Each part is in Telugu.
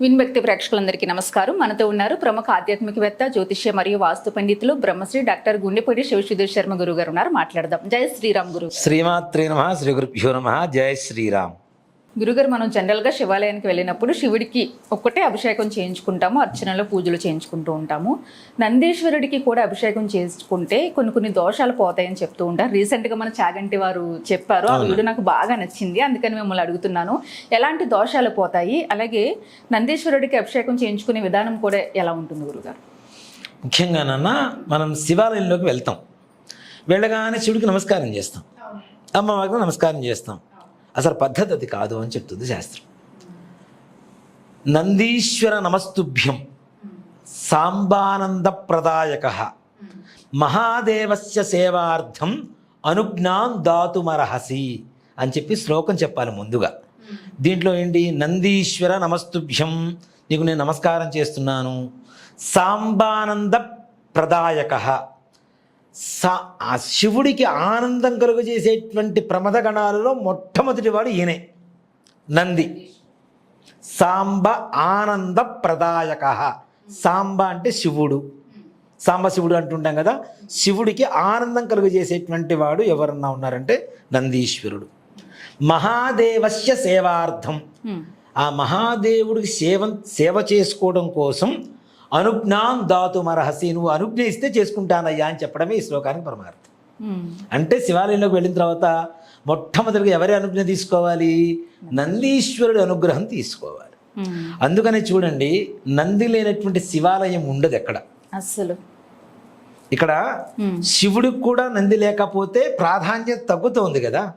విన్భక్తి ప్రేక్షకులందరికీ నమస్కారం. మనతో ఉన్నారు ప్రముఖ ఆధ్యాత్మికవేత్త జ్యోతిష్య మరియు వాస్తు పండితులు బ్రహ్మశ్రీ డాక్టర్ గుండెపూడి శివసుధీర్ శర్మ గురువు గారు ఉన్నారు. మాట్లాడదాం. జయ శ్రీరామ్ గురు. శ్రీమాత్రే నమ శ్రీ గురుభ్యో నమ జయ శ్రీరామ్. గురుగారు మనం జనరల్గా శివాలయానికి వెళ్ళినప్పుడు శివుడికి ఒక్కటే అభిషేకం చేయించుకుంటాము అర్చనలో పూజలు చేయించుకుంటూ ఉంటాము. నందీశ్వరుడికి కూడా అభిషేకం చేసుకుంటే కొన్ని కొన్ని దోషాలు పోతాయని చెప్తూ ఉంటారు. రీసెంట్గా మన చాగంటి వారు చెప్పారు ఆ వీడియో నాకు బాగా నచ్చింది అందుకని మిమ్మల్ని అడుగుతున్నాను. ఎలాంటి దోషాలు పోతాయి? అలాగే నందీశ్వరుడికి అభిషేకం చేయించుకునే విధానం కూడా ఎలా ఉంటుంది గురుగారు? ముఖ్యంగా నాన్న మనం శివాలయంలోకి వెళ్తాం. వెళ్ళగానే శివుడికి నమస్కారం చేస్తాం. అమ్మవారికి నమస్కారం చేస్తాం. అసలు పద్ధతి అది కాదు అని చెప్తుంది శాస్త్రం. నందీశ్వర నమస్తుభ్యం సాంబానందప్రదాయక. మహాదేవస్య సేవార్థం అనుజ్ఞాం దాతుమర్హసి అని చెప్పి శ్లోకం చెప్పాలి ముందుగా. దీంట్లో ఏంటి? నందీశ్వర నమస్తుభ్యం నీకు నేను నమస్కారం చేస్తున్నాను. సాంబానంద ప్రదాయక సా ఆ శివుడికి ఆనందం కలుగజేసేటువంటి ప్రమద గణాలలో మొట్టమొదటి వాడు ఈయనే నంది. సాంబ ఆనంద ప్రదాయక. సాంబ అంటే శివుడు. సాంబ శివుడు అంటుంటాం కదా శివుడికి ఆనందం కలుగజేసేటువంటి వాడు ఎవరన్నా ఉన్నారంటే నందీశ్వరుడు. మహాదేవస్య సేవార్థం. ఆ మహాదేవుడికి సేవ సేవ చేసుకోవడం కోసం అనుజ్ఞాం దాతు మరహసి నువ్వు అనుజ్ఞ ఇస్తే చేసుకుంటానయ్యా అని చెప్పడమే ఈ శ్లోకానికి పరమార్థం. అంటే శివాలయంలోకి వెళ్ళిన తర్వాత మొట్టమొదటిగా ఎవరి అనుజ్ఞ తీసుకోవాలి? నందీశ్వరుడి అనుగ్రహం తీసుకోవాలి. అందుకని చూడండి నంది లేనటువంటి శివాలయం ఉండదు ఎక్కడ? అస్సలు. ఇక్కడ. శివుడికి కూడా నంది లేకపోతే ప్రాధాన్యత తగ్గుతోంది కదా.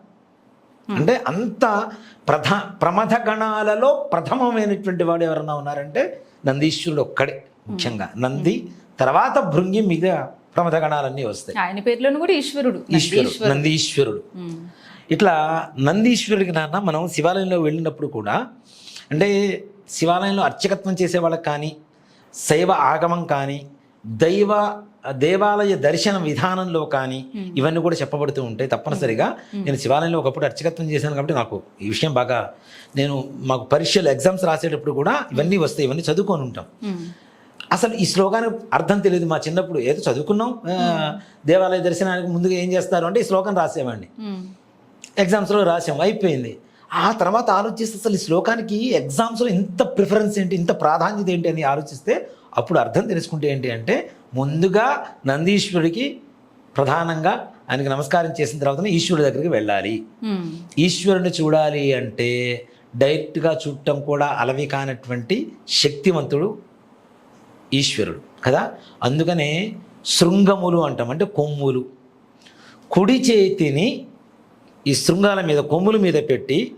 అంటే అంత ప్రధా ప్రమథ గణాలలో ప్రథమమైనటువంటి వాడు ఎవరన్నా ఉన్నారంటే నందీశ్వరుడు ఒక్కడే. ముఖ్యంగా. నంది తర్వాత భృంగి మీద ప్రమథ గణాలన్నీ వస్తాయి. ఆయన పేరులోను కూడా ఈశ్వరుడు. ఈశ్వరుడు నందీశ్వరుడు. ఇట్లా నందీశ్వరుడికి నాన్న మనం శివాలయంలో వెళ్ళినప్పుడు కూడా అంటే శివాలయంలో అర్చకత్వం చేసే వాళ్ళకి కానీ శైవ ఆగమం కానీ దైవ దేవాలయ దర్శన విధానంలో కానీ ఇవన్నీ కూడా చెప్పబడుతూ ఉంటాయి తప్పనిసరిగా. నేను శివాలయంలో ఒకప్పుడు అర్చకత్వం చేశాను కాబట్టి నాకు ఈ విషయం బాగా నేను మాకు పరీక్షలు ఎగ్జామ్స్ రాసేటప్పుడు కూడా ఇవన్నీ వస్తాయి ఇవన్నీ చదువుకొని ఉంటాం. అసలు ఈ శ్లోకానికి అర్థం తెలియదు. మా చిన్నప్పుడు ఏదో చదువుకున్నాం. దేవాలయ దర్శనానికి ముందుగా ఏం చేస్తారు అంటే ఈ శ్లోకం రాసేవాడిని. ఎగ్జామ్స్లో రాసాం. అయిపోయింది. ఆ తర్వాత ఆలోచిస్తే అసలు ఈ శ్లోకానికి ఎగ్జామ్స్లో ఇంత ప్రిఫరెన్స్ ఏంటి ఇంత ప్రాధాన్యత ఏంటి అని ఆలోచిస్తే అప్పుడు అర్థం తెలుసుకుంటే ఏంటి అంటే ముందుగా నందీశ్వరుడికి ప్రధానంగా ఆయనకి నమస్కారం చేసిన తర్వాత ఈశ్వరుడి దగ్గరికి వెళ్ళాలి. ఈశ్వరుని చూడాలి అంటే డైరెక్ట్గా చూడటం కూడా అలవి కానటువంటి శక్తివంతుడు ఈశ్వరుడు కదా? అందుకనే శృంగములు అంటాం. అంటే కొమ్ములు. కుడి చేతిని ఈ శృంగాల మీద కొమ్ముల మీద పెట్టి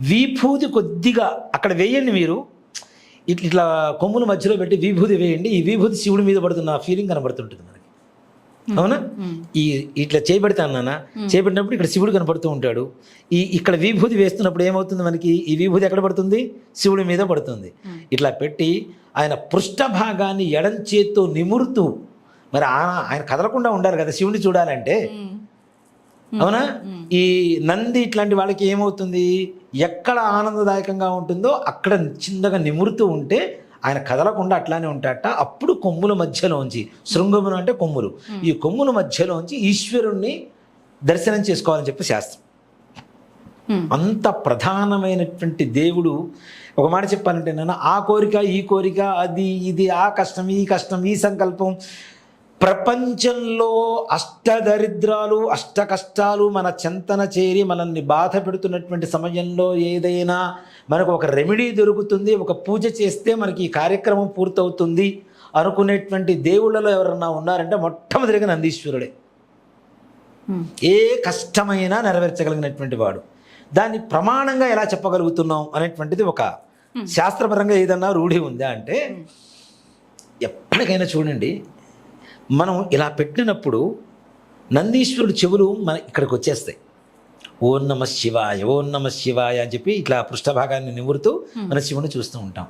విభూతి కొద్దిగా అక్కడ వేయండి మీరు. ఇట్లా ఇట్లా కొమ్ముల మధ్యలో పెట్టి విభూతి వేయండి. ఈ విభూతి శివుడి మీద పడుతున్న ఫీలింగ్ కనబడుతుంటుంది మనకి. అవునా? ఈ ఇట్లా చేయబెడతాను నాన్న చేపట్టినప్పుడు ఇక్కడ శివుడు కనపడుతూ ఉంటాడు. ఈ ఇక్కడ విభూతి వేస్తున్నప్పుడు ఏమవుతుంది మనకి? ఈ విభూతి ఎక్కడ పడుతుంది? శివుడి మీద పడుతుంది. ఇట్లా పెట్టి ఆయన పృష్ఠభాగాన్ని ఎడం చేత్తో నిమురుతూ మరి ఆయన కదలకుండా ఉండాలి కదా శివుని చూడాలంటే. అవునా? ఈ నంది ఇట్లాంటి వాళ్ళకి ఏమవుతుంది? ఎక్కడ ఆనందదాయకంగా ఉంటుందో అక్కడ చిన్నగా నిమురుతూ ఉంటే ఆయన కదలకుండా అట్లానే ఉంటాడట. అప్పుడు కొమ్ముల మధ్యలోంచి శృంగములు అంటే కొమ్ములు. ఈ కొమ్ముల మధ్యలోంచి ఈశ్వరుణ్ణి దర్శనం చేసుకోవాలని చెప్పి శాస్త్రం. అంత ప్రధానమైనటువంటి దేవుడు ఒక మాట చెప్పాలంటే నాన్న ఆ కోరిక ఈ కోరిక అది ఇది ఆ కష్టం ఈ కష్టం ఈ సంకల్పం ప్రపంచంలో అష్టదరిద్రాలు అష్ట కష్టాలు మన చెంతన చేరి మనల్ని బాధ పెడుతున్నటువంటి సమయంలో ఏదైనా మనకు ఒక రెమెడీ దొరుకుతుంది ఒక పూజ చేస్తే మనకి ఈ కార్యక్రమం పూర్తవుతుంది అనుకునేటువంటి దేవుళ్ళలో ఎవరన్నా ఉన్నారంటే మొట్టమొదటిగా నందీశ్వరుడే. ఏ కష్టమైనా నెరవేర్చగలిగినటువంటి వాడు. దాన్ని ప్రమాణంగా ఎలా చెప్పగలుగుతున్నాం అనేటువంటిది ఒక శాస్త్రపరంగా ఏదన్నా రూఢి ఉందా అంటే ఎప్పటికైనా చూడండి మనం ఇలా పెట్టినప్పుడు నందీశ్వరుడు చెవులు మన ఇక్కడికి వచ్చేస్తాయి. ఓం నమ శివాయ ఓం నమ శివాయ అని చెప్పి ఇట్లా పృష్ఠభాగాన్ని నిమురుతూ మన శివుని చూస్తూ ఉంటాం.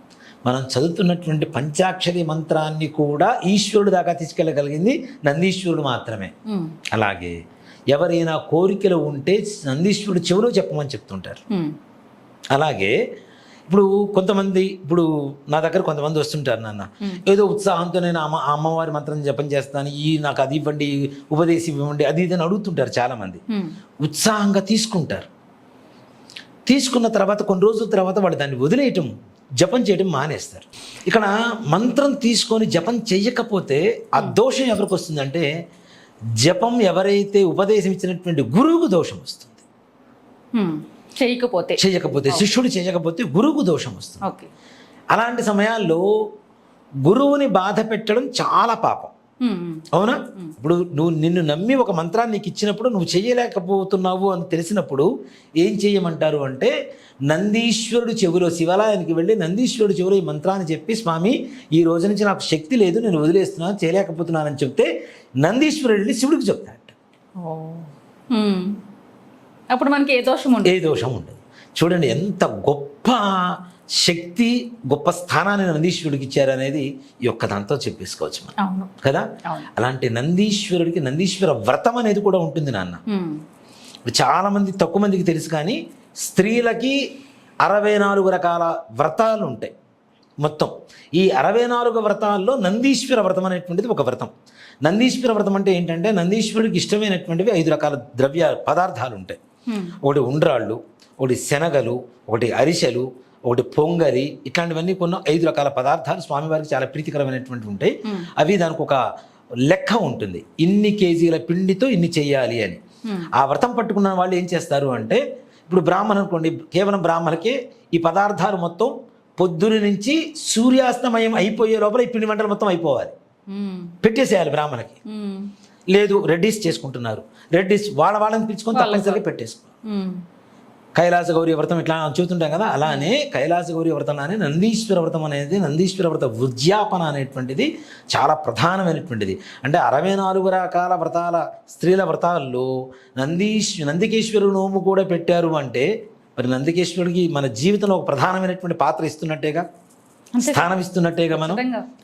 మనం చదువుతున్నటువంటి పంచాక్షరి మంత్రాన్ని కూడా ఈశ్వరుడు దాకా తీసుకెళ్ళగలిగింది నందీశ్వరుడు మాత్రమే. అలాగే ఎవరైనా కోరికలు ఉంటే నందీశ్వరుడు చెవులో చెప్పమని చెప్తుంటారు. అలాగే ఇప్పుడు కొంతమంది ఇప్పుడు నా దగ్గర కొంతమంది వస్తుంటారు నాన్న. ఏదో ఉత్సాహంతో నేను అమ్మ అమ్మవారి మంత్రం జపం చేస్తాను ఈ నాకు అది ఇవ్వండి ఉపదేశం ఇవ్వండి అది ఇది అని అడుగుతుంటారు చాలామంది. ఉత్సాహంగా తీసుకుంటారు. తీసుకున్న తర్వాత కొన్ని రోజుల తర్వాత వాళ్ళు దాన్ని వదిలేయటం జపం చేయడం మానేస్తారు. ఇక్కడ మంత్రం తీసుకొని జపం చెయ్యకపోతే ఆ దోషం ఎవరికి వస్తుందంటే జపం ఎవరైతే ఉపదేశం ఇచ్చినటువంటి గురువుకు దోషం వస్తుంది. చేయకపోతే. చేయకపోతే శిష్యుడు చేయకపోతే గురువుకు దోషం వస్తుంది. ఓకే. అలాంటి సమయాల్లో గురువుని బాధ పెట్టడం చాలా పాపం. అవునా? ఇప్పుడు నువ్వు నిన్ను నమ్మి ఒక మంత్రాన్ని నీకు ఇచ్చినప్పుడు నువ్వు చేయలేకపోతున్నావు అని తెలిసినప్పుడు ఏం చేయమంటారు అంటే నందీశ్వరుడు చెవిలో శివాలయానికి వెళ్ళి నందీశ్వరుడు చెవిలో ఈ మంత్రాన్ని చెప్పి స్వామి ఈ రోజు నుంచి నాకు శక్తి లేదు నేను వదిలేస్తున్నాను చేయలేకపోతున్నానని చెప్తే నందీశ్వరుడు వెళ్ళి శివుడికి చెప్తాడు. అప్పుడు మనకి ఏ దోషం ఉండదు. ఏ దోషం ఉండదు. చూడండి ఎంత గొప్ప శక్తి గొప్ప స్థానాన్ని నందీశ్వరుడికి ఇచ్చారనేది ఈ ఒక్క దాంతో చెప్పేసుకోవచ్చు మనం. కదా? అలాంటి నందీశ్వరుడికి నందీశ్వర వ్రతం అనేది కూడా ఉంటుంది నాన్న. ఇప్పుడు చాలామంది తక్కువ మందికి తెలుసు కానీ స్త్రీలకి అరవై నాలుగు రకాల వ్రతాలు ఉంటాయి. మొత్తం. ఈ అరవై నాలుగు వ్రతాల్లో నందీశ్వర వ్రతం అనేటువంటిది ఒక వ్రతం. నందీశ్వర వ్రతం అంటే ఏంటంటే నందీశ్వరుడికి ఇష్టమైనటువంటివి ఐదు రకాల ద్రవ్య పదార్థాలు ఉంటాయి. ఒకటి ఉండ్రాళ్ళు ఒకటి శనగలు ఒకటి అరిసెలు ఒకటి పొంగలి ఇట్లాంటివన్నీ కొన్ని ఐదు రకాల పదార్థాలు స్వామివారికి చాలా ప్రీతికరమైనటువంటి ఉంటాయి. అవి దానికి ఒక లెక్క ఉంటుంది. ఇన్ని కేజీల పిండితో ఇన్ని చేయాలి అని. ఆ వ్రతం పట్టుకున్న వాళ్ళు ఏం చేస్తారు అంటే ఇప్పుడు బ్రాహ్మణ అనుకోండి కేవలం బ్రాహ్మణకే ఈ పదార్థాలు మొత్తం పొద్దున నుంచి సూర్యాస్తమయం అయిపోయే లోపల ఈ పిండి వంటలు మొత్తం అయిపోవాలి. పెట్టేసేయాలి బ్రాహ్మణకి లేదు రెడ్డిస్ చేసుకుంటున్నారు. రెడ్డిస్ వాళ్ళ వాళ్ళని పిలుచుకొని తప్పనిసరిగా పెట్టేసుకో. ఉమ్, కైలాస గౌరీ వ్రతం ఇట్లా చెబుతుంటాం కదా అలానే కైలాస గౌరీ వ్రతం అనే నందీశ్వర వ్రతం అనేది నందీశ్వర వ్రత ఉద్యాపన అనేటువంటిది చాలా ప్రధానమైనటువంటిది. అంటే అరవై నాలుగు రకాల వ్రతాల స్త్రీల వ్రతాల్లో నందీశ్ నందికేశ్వరు నోము కూడా పెట్టారు అంటే మరి నందికేశ్వరుడికి మన జీవితంలో ఒక ప్రధానమైనటువంటి పాత్ర ఇస్తున్నట్టేగా. స్థానం ఇస్తున్నట్టేగా మనం.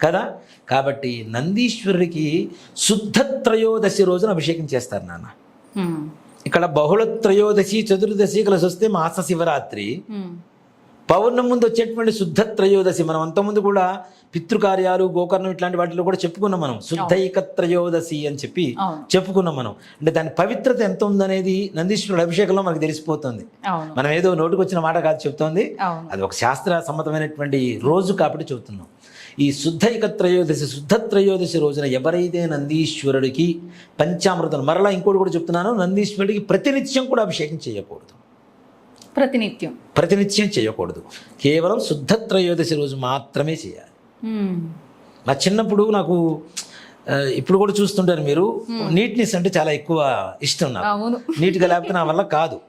కదా? కాబట్టి నందీశ్వరుడికి శుద్ధ త్రయోదశి రోజున అభిషేకం చేస్తారు నాన్న. ఇక్కడ బహుళ త్రయోదశి చతుర్దశి కలిసి వస్తే మాస శివరాత్రి. ఉమ్, పౌర్ణమి ముందు వచ్చేటువంటి శుద్ధ త్రయోదశి. మనం అంతకుముందు కూడా పితృకార్యాలు గోకర్ణం ఇట్లాంటి వాటిలో కూడా చెప్పుకున్నాం మనం. శుద్ధైక త్రయోదశి అని చెప్పి చెప్పుకున్నాం మనం. అంటే దాని పవిత్రత ఎంత ఉందనేది నందీశ్వరుడు అభిషేకంలో మనకు తెలిసిపోతుంది. మనం ఏదో నోటికి వచ్చిన మాట కాదు చెప్తోంది. అది ఒక శాస్త్ర సమ్మతమైనటువంటి రోజు కాబట్టి చెబుతున్నాం. ఈ శుద్ధైక త్రయోదశి శుద్ధ త్రయోదశి రోజున ఎవరైతే నందీశ్వరుడికి పంచామృతం మరలా ఇంకోటి కూడా చెప్తున్నాను నందీశ్వరుడికి ప్రతినిత్యం కూడా అభిషేకం చేయకూడదు. ప్రతినిత్యం. ప్రతినిత్యం చేయకూడదు. కేవలం శుద్ధ త్రయోదశి రోజు మాత్రమే చేయాలి. నా చిన్నప్పుడు నాకు ఇప్పుడు కూడా చూస్తుంటారు మీరు నీట్నెస్ అంటే చాలా ఎక్కువ ఇష్టం నాకు. నీట్గా లేకపోతే నా వల్ల కాదు.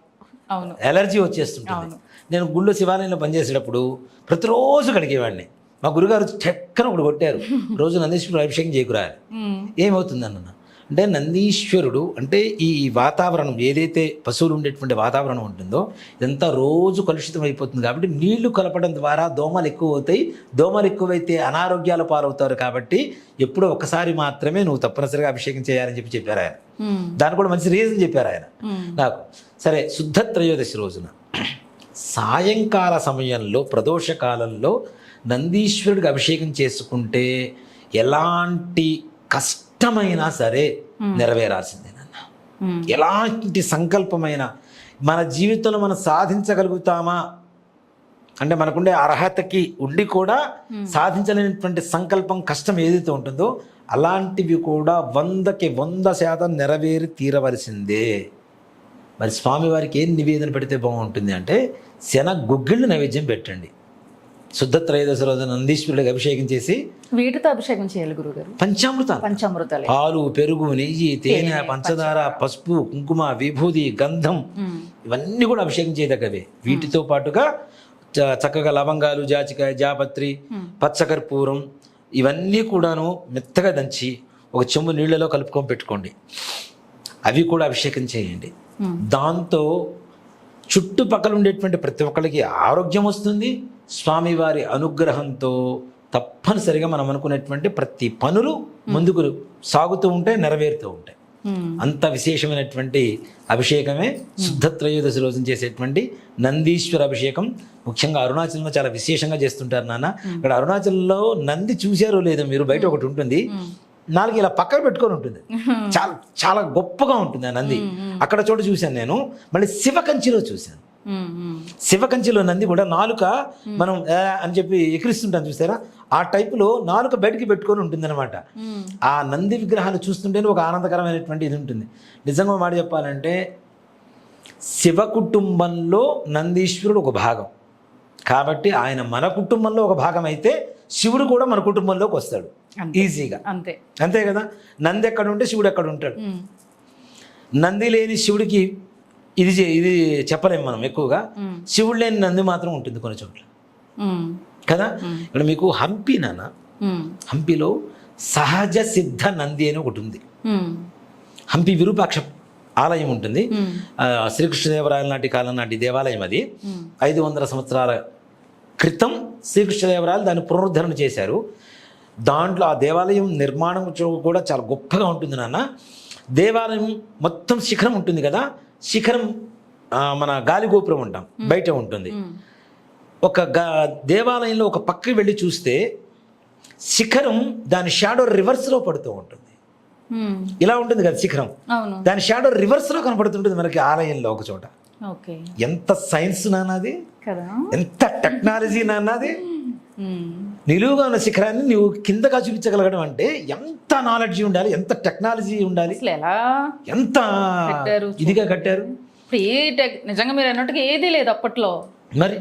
ఎలర్జీ వచ్చేస్తుంటుంది. నేను గుళ్ళో శివాలయంలో పనిచేసేటప్పుడు ప్రతిరోజు కడిగేవాడిని. మా గురుగారు చక్కన ఒకటి కొట్టారు. రోజు నందీశ్వరుడు అభిషేకం చేయకురాలి. ఏమవుతుంది అన్న అంటే నందీశ్వరుడు అంటే ఈ వాతావరణం ఏదైతే పశువులు ఉండేటువంటి వాతావరణం ఉంటుందో ఇదంతా రోజు కలుషితం అయిపోతుంది కాబట్టి నీళ్ళు కలపడం ద్వారా దోమలు ఎక్కువ అవుతాయి. దోమలు ఎక్కువైతే అనారోగ్యాల పాలవుతారు కాబట్టి ఎప్పుడో ఒకసారి మాత్రమే నువ్వు తప్పనిసరిగా అభిషేకం చేయాలని చెప్పి చెప్పారు ఆయన. దానికి కూడా మంచి రీజన్ చెప్పారు ఆయన. నాకు సరే శుద్ధ త్రయోదశి రోజున సాయంకాల సమయంలో ప్రదోష కాలంలో నందీశ్వరుడికి అభిషేకం చేసుకుంటే ఎలాంటి కష్టమైనా సరే నెరవేరాల్సిందేనన్న ఎలాంటి సంకల్పమైన మన జీవితంలో మనం సాధించగలుగుతామా? అంటే మనకుండే అర్హతకి ఉండి కూడా సాధించలేనటువంటి సంకల్పం కష్టం ఏదైతే ఉంటుందో అలాంటివి కూడా వందకి వంద శాతం నెరవేరి తీరవలసిందే. మరి స్వామివారికి ఏం నివేదన పెడితే బాగుంటుంది అంటే శన గుగ్గిళ్ళు నైవేద్యం పెట్టండి. శుద్ధ త్రయోదశి రోజు నందీశ్వరుడికి అభిషేకం చేసి వీటితో అభిషేకం చేయాలి గురుగారు. పంచామృతాలు. పంచామృతాలే. పాలు పెరుగు నెయ్యి తేనె పంచదార పసుపు కుంకుమ విభూది గంధం ఇవన్నీ కూడా అభిషేకం చేయదగ్గవే. వీటితో పాటుగా చక్కగా లవంగాలు జాచికాయ జాపత్రి పచ్చకర్పూరం ఇవన్నీ కూడాను మెత్తగా దంచి ఒక చెంబు నీళ్ళలో కలుపుకొని పెట్టుకోండి. అవి కూడా అభిషేకం చేయండి. దాంతో చుట్టుపక్కల ఉండేటువంటి ప్రతి ఒక్కరికి ఆరోగ్యం వస్తుంది. స్వామివారి అనుగ్రహంతో తప్పనిసరిగా మనం అనుకునేటువంటి ప్రతి పనులు ముందుకు సాగుతూ ఉంటాయి నెరవేరుతూ ఉంటాయి. అంత విశేషమైనటువంటి అభిషేకమే శుద్ధ త్రయోదశి రోజున చేసేటువంటి నందీశ్వర అభిషేకం. ముఖ్యంగా అరుణాచలంలో చాలా విశేషంగా చేస్తుంటారు నాన్న. ఇక్కడ అరుణాచలంలో నంది చూశారో లేదో మీరు బయట ఒకటి ఉంటుంది. నాలుగు ఇలా పక్కన పెట్టుకొని ఉంటుంది. చాలా చాలా గొప్పగా ఉంటుంది ఆ నంది. అక్కడ చోట చూశాను నేను. మళ్ళీ శివకంచిలో చూశాను. శివకంచిలో నంది కూడా నాలుక మనం అని చెప్పి ఎక్కిరిస్తుంటాం చూసారా? ఆ టైపులో నాలుక బయటికి పెట్టుకొని ఉంటుందన్నమాట. ఆ నంది విగ్రహాలు చూస్తుంటేనే ఒక ఆనందకరమైనటువంటి ఇది ఉంటుంది. నిజంగా మాట చెప్పాలంటే శివ కుటుంబంలో నందీశ్వరుడు ఒక భాగం. కాబట్టి ఆయన మన కుటుంబంలో ఒక భాగం అయితే శివుడు కూడా మన కుటుంబంలోకి వస్తాడు. ఈజీగా అంతే. అంతే కదా? నంది ఎక్కడ ఉంటే శివుడు ఎక్కడ ఉంటాడు. నంది లేని శివుడికి ఇది ఇది చెప్పలేము మనం ఎక్కువగా. శివుడు లేని నంది మాత్రం ఉంటుంది కొన్ని చోట్ల. కదా? ఇక్కడ మీకు హంపి నాన్న హంపిలో సహజ సిద్ధ నంది అని ఒకటి ఉంది. హంపి విరూపాక్ష ఆలయం ఉంటుంది. శ్రీకృష్ణదేవరాయల నాటి కాలం నాటి దేవాలయం అది. ఐదు వందల సంవత్సరాల క్రితం శ్రీకృష్ణదేవరాయలు దాన్ని పునరుద్ధరణ చేశారు. దాంట్లో ఆ దేవాలయం నిర్మాణం కూడా చాలా గొప్పగా ఉంటుంది నాన్న. దేవాలయం మొత్తం శిఖరం ఉంటుంది కదా శిఖరం మన గాలి గోపురం ఉంటాం బయట ఉంటుంది. ఒక గా దేవాలయంలో ఒక పక్కకి వెళ్ళి చూస్తే శిఖరం దాని షాడో రివర్స్లో పడుతూ ఉంటుంది. ఇలా ఉంటుంది కదా శిఖరం. దాని షాడో రివర్స్లో కనపడుతుంటుంది మనకి ఆలయంలో ఒక చోట. ఎంత సైన్స్ నాన్నది ఎంత టెక్నాలజీ నాన్నది నిలువుగా ఉన్న శిఖరాన్ని నువ్వు కిందగా చూపించగలగడం అంటే ఎంత నాలెడ్జ్ ఉండాలి ఎంత టెక్నాలజీ ఉండాలి ఎంత ఇదిగా కట్టారు? ఇప్పుడు ఏ టెక్ నిజంగా మీరు అన్నట్టుగా ఏదీ లేదు అప్పట్లో. మరి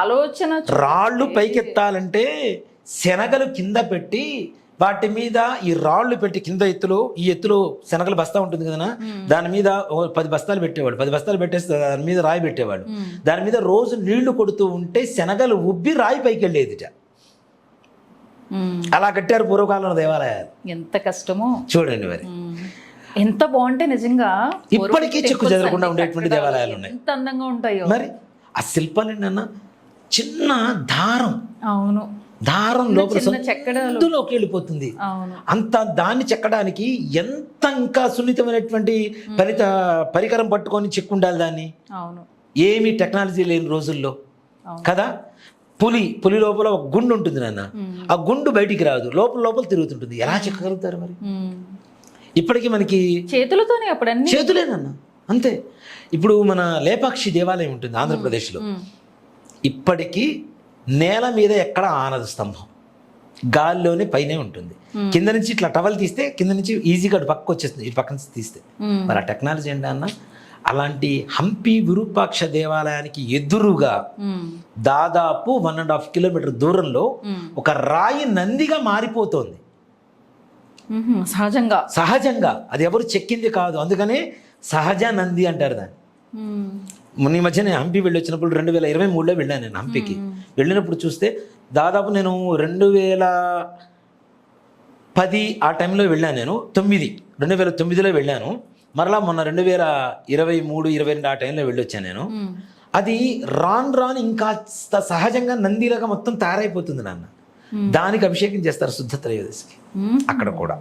ఆలోచన రాళ్ళు పైకెత్తాలంటే శనగలు కింద పెట్టి వాటి మీద ఈ రాళ్ళు పెట్టి కింద ఎత్తులో ఈ ఎత్తులో శనగలు బస్తా ఉంటుంది కదా దాని మీద పది బస్తాలు పెట్టేవాడు పది బస్తాలు పెట్టేసి దాని మీద రాయి పెట్టేవాడు. దాని మీద రోజు నీళ్ళు కొడుతూ ఉంటే శనగలు ఉబ్బి రాయి పైకి వెళ్ళేదిట అలా కట్టారు పూర్వకాలంలో దేవాలయాలు. ఎంత కష్టమో. చూడండి మరి. ఎంత బాగుంటే నిజంగా ఇప్పటికీ చెక్కు చెదరకుండా ఉండేటువంటి దేవాలయాలు ఉన్నాయి. ఎంత అందంగా ఉంటాయో. మరి ఆ శిల్పాలు ఏంటన్నా చిన్న దారం. అవును. దారం లోపల సందులోకి వెళ్ళిపోతుంది. అంత దాన్ని చెక్కడానికి ఎంత ఇంకా సున్నితమైనటువంటి పరిత పరికరం పట్టుకొని చెక్కుండాలి దాన్ని? అవును. ఏమీ టెక్నాలజీ లేని రోజుల్లో. కదా? పులి పులి లోపల ఒక గుండు ఉంటుంది నాన్న. ఆ గుండు బయటికి రాదు. లోపల లోపల తిరుగుతుంటుంది. ఎలా చెక్కగలుగుతారు మరి. ఇప్పటికీ మనకి చేతులతోనే అప్పుడు అన్ని చేతులేనన్న అంతే. ఇప్పుడు మన లేపాక్షి దేవాలయం ఉంటుంది ఆంధ్రప్రదేశ్లో. ఇప్పటికీ నేల మీద ఎక్కడ ఆనదు స్తంభం. గాల్లోనే పైనే ఉంటుంది. కింద నుంచి ఇట్లా టవల్ తీస్తే కింద నుంచి ఈజీగా అటు పక్కకు వచ్చేస్తుంది ఇటు పక్క నుంచి తీస్తే మరి ఆ టెక్నాలజీ ఏంటి అన్న? అలాంటి హంపి విరూపాక్ష దేవాలయానికి ఎదురుగా దాదాపు వన్ అండ్ హాఫ్ కిలోమీటర్ దూరంలో ఒక రాయి నందిగా మారిపోతోంది. సహజంగా. సహజంగా. అది ఎవరు చెక్కింది కాదు. అందుకనే సహజ నంది అంటారు దాన్ని. మొన్న ఈ మధ్య నేను హంపి వెళ్ళి వచ్చినప్పుడు రెండు వేల ఇరవై మూడులో వెళ్ళాను నేను హంపికి. వెళ్ళినప్పుడు చూస్తే దాదాపు నేను రెండు వేల పది ఆ టైంలో వెళ్ళాను నేను. తొమ్మిది. రెండు వేల తొమ్మిదిలో వెళ్ళాను. మరలా మొన్న రెండు వేల ఇరవై మూడు ఇరవై రెండు ఆ టైంలో వెళ్ళొచ్చాను నేను. అది రాను రాను ఇంకా సహజంగా నందిలాగా మొత్తం తయారైపోతుంది నాన్న. దానికి అభిషేకం చేస్తారు శుద్ధ త్రయోదశికి. అక్కడ కూడా.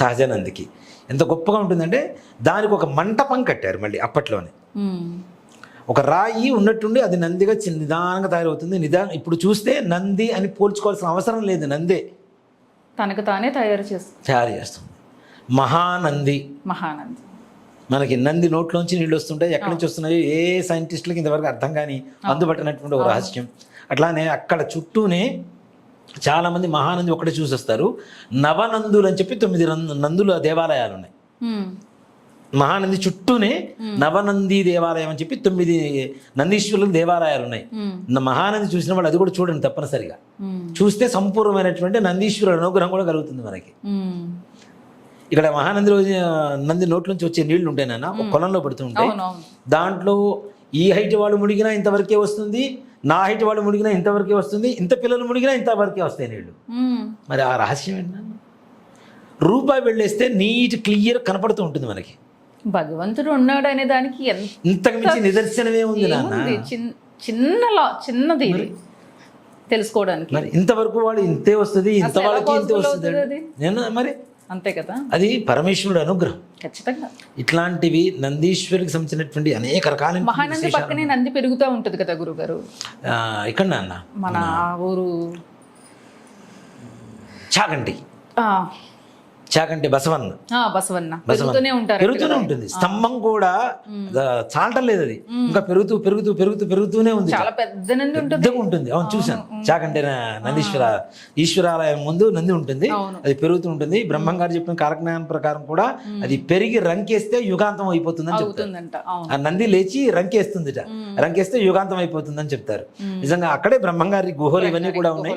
సహజ నందికి ఎంత గొప్పగా ఉంటుందంటే దానికి ఒక మంటపం కట్టారు మళ్ళీ అప్పట్లోనే. ఒక రాయి ఉన్నట్టుండి అది నందిగా చిన్న నిదానంగా తయారవుతుంది. నిదానం ఇప్పుడు చూస్తే నంది అని పోల్చుకోవాల్సిన అవసరం లేదు నందే. తనకు తానే తయారు చేస్తుంది తయారు చేస్తుంది. మహానంది. మహానంది. మనకి నంది నోట్లోంచి నీళ్ళు వస్తుంటాయి ఎక్కడి నుంచి వస్తున్నాయో ఏ సైంటిస్టులకి ఇంతవరకు అర్థం కాని అందుబట్టినటువంటి ఒక రహస్యం. అట్లానే అక్కడ చుట్టూనే చాలామంది మహానంది ఒకటే చూసి వస్తారు నవనందులు అని చెప్పి తొమ్మిది నందు- నందుల దేవాలయాలు ఉన్నాయి మహానంది చుట్టూనే నవనంది దేవాలయం అని చెప్పి తొమ్మిది నందీశ్వరుల దేవాలయాలు ఉన్నాయి మహానంది చూసిన వాళ్ళు అది కూడా చూడండి తప్పనిసరిగా. చూస్తే సంపూర్ణమైనటువంటి నందీశ్వరుడు అనుగ్రహం కూడా కలుగుతుంది మనకి. ఇక్కడ మహానందిలో నంది నోట్లోంచి వచ్చే నీళ్ళు ఉంటాయి నాన్న ఒక కొలంలో పడుతూ ఉంటాయి దాంట్లో ఈ హైట్ వాళ్ళు మునిగినా ఇంతవరకే వస్తుంది నా హైట్ వాళ్ళు మునిగినా ఇంతవరకే వస్తుంది ఇంత పిల్లలు మునిగినా ఇంతవరకే వస్తాయి నీళ్ళు. మరి ఆ రహస్యం ఏంటన్నా రూపాయి వెళ్ళేస్తే నీట్ క్లియర్ కనపడుతూ ఉంటుంది మనకి. భగవంతుడు ఉన్నాడు అనే దానికి ఇంతకు మించి నిదర్శనమే ఉంది చిన్న చిన్నది తెలుసుకోవడానికి. మరి ఇంతవరకు వాడు ఇంతే వస్తుంది ఇంత వాళ్ళకి ఇంతే వస్తుంది? మరి? అంతే కదా? అది పరమేశ్వరుడు అనుగ్రహం. ఖచ్చితంగా. ఇట్లాంటివి నందీశ్వరికి సంబంధించినటువంటి అనేక రకాల మహానంది పక్కనే నంది పెరుగుతూ ఉంటుంది కదా గురుగారు? ఇక్కడ నాన్న మన ఊరు. చాగంటి. ఆ, చాగంటి బసవన్న. పెరుగుతూనే ఉంటారు పెరుగుతూనే ఉంటుంది. స్తంభం కూడా చాలటం లేదు అది. ఇంకా పెరుగుతూ పెరుగుతూ పెరుగుతూ పెరుగుతూనే ఉంది చాలా పెద్ద నంది ఉంటుంది. పెద్దగా ఉంటుంది. అవును చూశాను. చాకంటే నందీశ్వర ఈశ్వరాలయం ముందు నంది ఉంటుంది. అది పెరుగుతూ ఉంటుంది. బ్రహ్మం గారు చెప్పిన కాలజ్ఞానం ప్రకారం కూడా అది పెరిగి రంకేస్తే యుగాంతం అయిపోతుందని చెప్తారు. ఆ నంది లేచి రంకేస్తుందిట. రంకేస్తే యుగాంతం అయిపోతుందని చెప్తారు. నిజంగా అక్కడే బ్రహ్మంగారి గుహలు ఇవన్నీ కూడా ఉన్నాయి.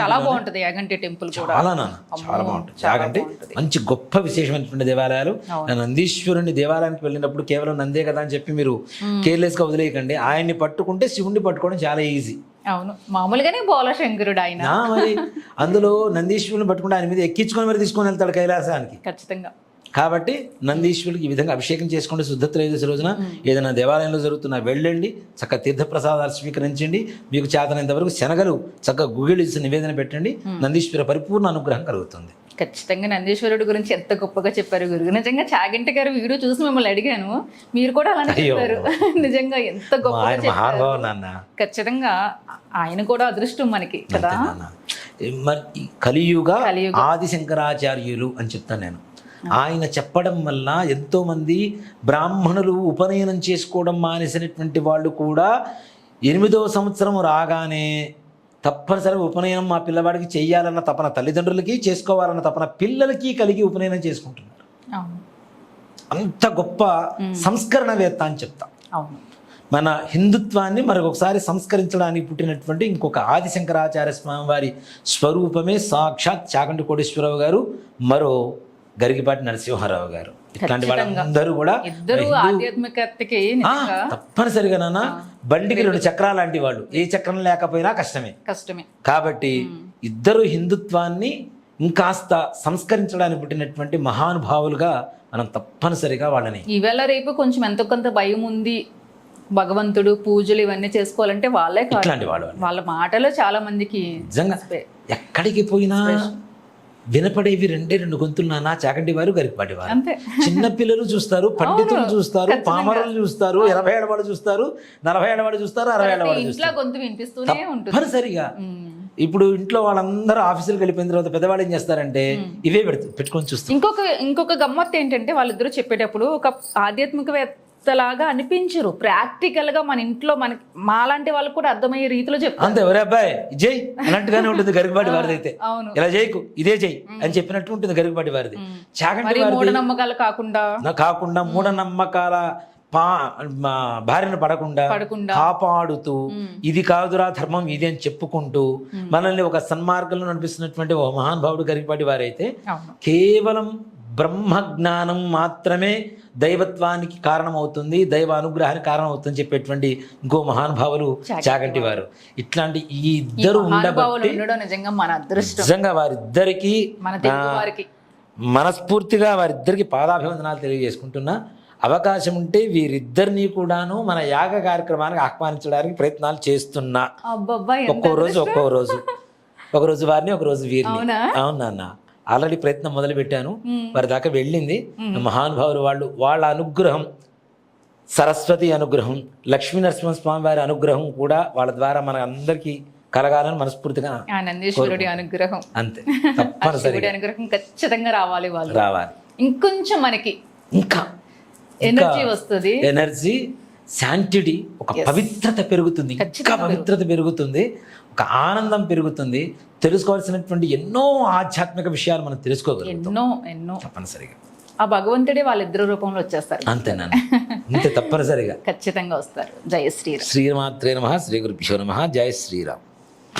చాలా బాగుంటది యాగంటి టెంపుల్ కూడా. చాలా నాన్న చాలా బాగుంటుంది. యాగంటి మంచి గొప్ప విశేషమైనటువంటి దేవాలయాలు. నందీశ్వరుని దేవాలయానికి వెళ్ళినప్పుడు కేవలం నందే కదా అని చెప్పి మీరు కేర్లెస్గా వదిలేయకండి. ఆయన్ని పట్టుకుంటే శివుణ్ణి పట్టుకోవడం చాలా ఈజీ. అవును. మామూలుగానే బోల శంకరుడు ఆయన. మరి అందులో నందీశ్వరుని పట్టుకుంటే ఆయన మీద ఎక్కించుకొని మరి తీసుకొని వెళ్తాడు కైలాసానికి. ఖచ్చితంగా. కాబట్టి నందీశ్వరుడికి ఈ విధంగా అభిషేకం చేసుకోండి. శుద్ధ త్రయోదశి రోజున ఏదైనా దేవాలయంలో జరుగుతున్న వెళ్ళండి. చక్కగా తీర్థప్రసాదాలు స్వీకరించండి. మీకు చేతనంత వరకు శనగలు చక్కగా గుగిలిసి నివేదన పెట్టండి. నందీశ్వర పరిపూర్ణ అనుగ్రహం కలుగుతుంది. ఖచ్చితంగా నందీశ్వరుడు గురించి ఎంత గొప్పగా చెప్పారు గురువు. నిజంగా చాగంటి గారు వీడియో చూసి మిమ్మల్ని అడిగాను. మీరు కూడా అలానే చెప్పారు. నిజంగా ఎంత గొప్పగా నాన్న. ఖచ్చితంగా ఆయన కూడా అదృష్టం మనకి కదా? కలియుగ కలియుగ. ఆది శంకరాచార్యులు అని చెప్తాను నేను. ఆయన చెప్పడం వల్ల ఎంతో మంది బ్రాహ్మణులు ఉపనయనం చేసుకోవడం మానేసినటువంటి వాళ్ళు కూడా ఎనిమిదవ సంవత్సరం రాగానే తప్పనిసరిగా ఉపనయనం మా పిల్లవాడికి చెయ్యాలన్న తపన తల్లిదండ్రులకి చేసుకోవాలన్న తపన పిల్లలకి కలిగి ఉపనయనం చేసుకుంటున్నారు. అంత గొప్ప సంస్కరణవేత్త అని చెప్తాం. మన హిందుత్వాన్ని మరొకసారి సంస్కరించడానికి పుట్టినటువంటి ఇంకొక ఆదిశంకరాచార్య స్వామి వారి స్వరూపమే సాక్షాత్ చాగంటి కోటేశ్వరరావు గారు. మరో గరిగిపాటి నరసింహారావు గారు. ఇట్లాంటి వాళ్ళందరూ కూడా ఆధ్యాత్మికతకి తప్పనిసరిగా నాన్న బండికి రెండు చక్రాలు లాంటి వాళ్ళు. ఏ చక్రం లేకపోయినా కష్టమే. కష్టమే. కాబట్టి ఇద్దరు హిందుత్వాన్ని ఇంకాస్త సంస్కరించడానికి పుట్టినటువంటి మహానుభావులుగా మనం తప్పనిసరిగా వాళ్ళని. ఈవేళ రేపు కొంచెం ఎంతో కొంత భయం ఉంది. భగవంతుడు పూజలు ఇవన్నీ చేసుకోవాలంటే వాళ్ళే కాదు. వాళ్ళ మాటలో చాలా మందికి నిజంగా ఎక్కడికి పోయినా వినపడేవి రెండే రెండు గొంతులు నాన్న చాకంటి వారు గరికపాటి వారు. చిన్న పిల్లలు చూస్తారు పండితులు చూస్తారు పామరులు చూస్తారు ఎనభై ఏళ్ళ వాళ్ళు చూస్తారు నలభై ఏళ్ళ వాళ్ళు చూస్తారు. అరవై ఉంటుంది. తప్పనిసరిగా. ఉమ్. ఇప్పుడు ఇంట్లో వాళ్ళందరూ ఆఫీసులకు వెళ్ళిపోయిన తర్వాత పెద్దవాళ్ళు ఏం చేస్తారంటే ఇవే పెడుతూ పెట్టుకొని చూస్తారు. ఇంకొక ఇంకొక గమ్మత్ ఏంటంటే వాళ్ళిద్దరూ చెప్పేటప్పుడు ఒక ఆధ్యాత్మికవేత్తలాగా అనిపించరు. ప్రాక్టికల్గా మన ఇంట్లో మనకి మాలాంటి వాళ్ళకు కూడా అర్థమయ్యే రీతిలో చెప్తారు. అంతే అబ్బాయి జై అన్నట్టుగానే ఉంటుంది గరికపాటి వారిది అయితే అవును. ఇలా చేయకు ఇదే చెయ్యి అని చెప్పినట్టు ఉంటుంది గరికపాటి వారిది. చాగంటి మూఢనమ్మకాలు కాకుండా? కాకుండా మూఢనమ్మకాల పా భార్యను పడకుండా. కాపాడుతూ ఇది కాదురా ధర్మం ఇది అని చెప్పుకుంటూ మనల్ని ఒక సన్మార్గంలో నడిపిస్తున్నటువంటి ఒక మహానుభావుడు గరికపాటి వారైతే కేవలం బ్రహ్మ జ్ఞానం మాత్రమే దైవత్వానికి కారణమవుతుంది దైవ అనుగ్రహానికి కారణమవుతుంది చెప్పేటువంటి ఇంకో మహానుభావులు చాగంటి వారు. ఇట్లాంటి ఈ ఇద్దరు ఉండబట్టి నిజంగా వారిద్దరికి మనస్ఫూర్తిగా వారిద్దరికి పాదాభివందనాలు తెలియజేసుకుంటున్నా. అవకాశం ఉంటే వీరిద్దరిని కూడాను మన యాగ కార్యక్రమానికి ఆహ్వానించడానికి ప్రయత్నాలు చేస్తున్నా. ఒక్కో రోజు ఒక్కో రోజు. ఒక రోజు వారిని ఒక రోజు వీరిని. అవునా? ఆల్రెడీ ప్రయత్నం మొదలు పెట్టాను వారి దాకా వెళ్ళింది. మహానుభావులు వాళ్ళు వాళ్ళ అనుగ్రహం సరస్వతి అనుగ్రహం లక్ష్మీ నరసింహస్వామి వారి అనుగ్రహం కూడా వాళ్ళ ద్వారా మన అందరికీ కలగాలని మనస్ఫూర్తిగా ఆ నందీశ్వరుడి అనుగ్రహం. అంతే. శివుడి అనుగ్రహం ఖచ్చితంగా రావాలి వాళ్ళు. రావాలి. ఇంకొంచెం మనకి ఇంకా. ఎనర్జీ వస్తుంది. ఎనర్జీ శాంటిటీ ఒక పవిత్రత పెరుగుతుంది ఇంకా పవిత్రత పెరుగుతుంది ఒక ఆనందం పెరుగుతుంది. తెలుసుకోవాల్సినటువంటి ఎన్నో ఆధ్యాత్మిక విషయాలు మనం తెలుసుకోగలం ఎన్నో ఎన్నో. తప్పనిసరిగా. ఆ భగవంతుడే వాళ్ళిద్దరు రూపంలో వచ్చేస్తారు. అంతేనా అంతే తప్పనిసరిగా. ఖచ్చితంగా వస్తారు. జయ శ్రీరామ్. శ్రీమాత్రే నమ శ్రీ గురుభ్యో నమ జయ శ్రీరామ్.